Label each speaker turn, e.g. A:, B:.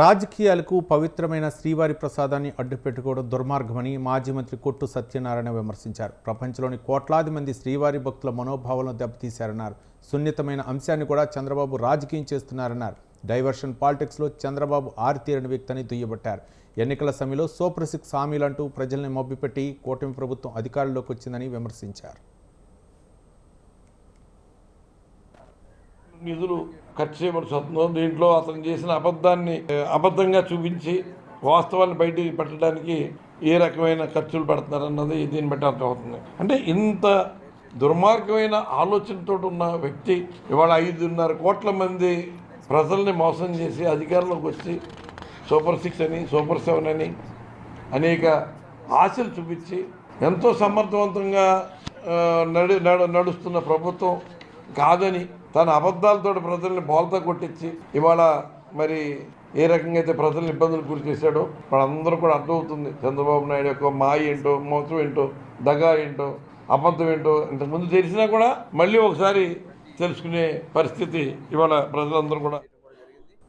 A: రాజకీయాలకు పవిత్రమైన శ్రీవారి ప్రసాదాన్ని అడ్డుపెట్టుకోవడం దుర్మార్గమని మాజీ మంత్రి కొట్టు సత్యనారాయణ విమర్శించారు. ప్రపంచంలోని కోట్లాది మంది శ్రీవారి భక్తుల మనోభావాలను దెబ్బతీశారన్నారు. సున్నితమైన అంశాన్ని కూడా చంద్రబాబు రాజకీయం చేస్తున్నారన్నారు. డైవర్షన్ పాలిటిక్స్లో చంద్రబాబు ఆరితీరని వ్యక్తిని దుయ్యబట్టారు. ఎన్నికల సమయంలో సూపర్ సిక్స్ హామీలంటూ ప్రజల్ని మభ్యపెట్టి కూటమి ప్రభుత్వం అధికారంలోకి వచ్చిందని విమర్శించారు.
B: నిధులు ఖర్చు చేయవలసి వస్తుందో దీంట్లో అతను చేసిన అబద్ధాన్ని అబద్ధంగా చూపించి వాస్తవాన్ని బయటికి పెట్టడానికి ఏ రకమైన ఖర్చులు పెడుతున్నారన్నది దీన్ని బట్టి అర్థమవుతుంది. అంటే ఇంత దుర్మార్గమైన ఆలోచనతో ఉన్న వ్యక్తి ఇవాళ ఐదున్నర కోట్ల మంది ప్రజల్ని మోసం చేసి అధికారంలోకి వచ్చి సూపర్ సిక్స్ అని సూపర్ సెవెన్ అని అనేక ఆశలు చూపించి ఎంతో సమర్థవంతంగా నడు- నడుస్తున్న ప్రభుత్వం కాదని తన అబద్ధాలతో ప్రజల్ని బోల్తా కొట్టించి ఇవాళ మరి ఏ రకంగా అయితే ప్రజలను ఇబ్బందులు గురి చేశాడో వాళ్ళందరూ కూడా అర్థమవుతుంది. చంద్రబాబు నాయుడు యొక్క మాయ ఏంటో మోసం ఏంటో దగా ఏంటో అబద్ధం ఏంటో ఇంతకుముందు తెలిసినా కూడా మళ్ళీ ఒకసారి తెలుసుకునే పరిస్థితి ఇవాళ ప్రజలందరూ కూడా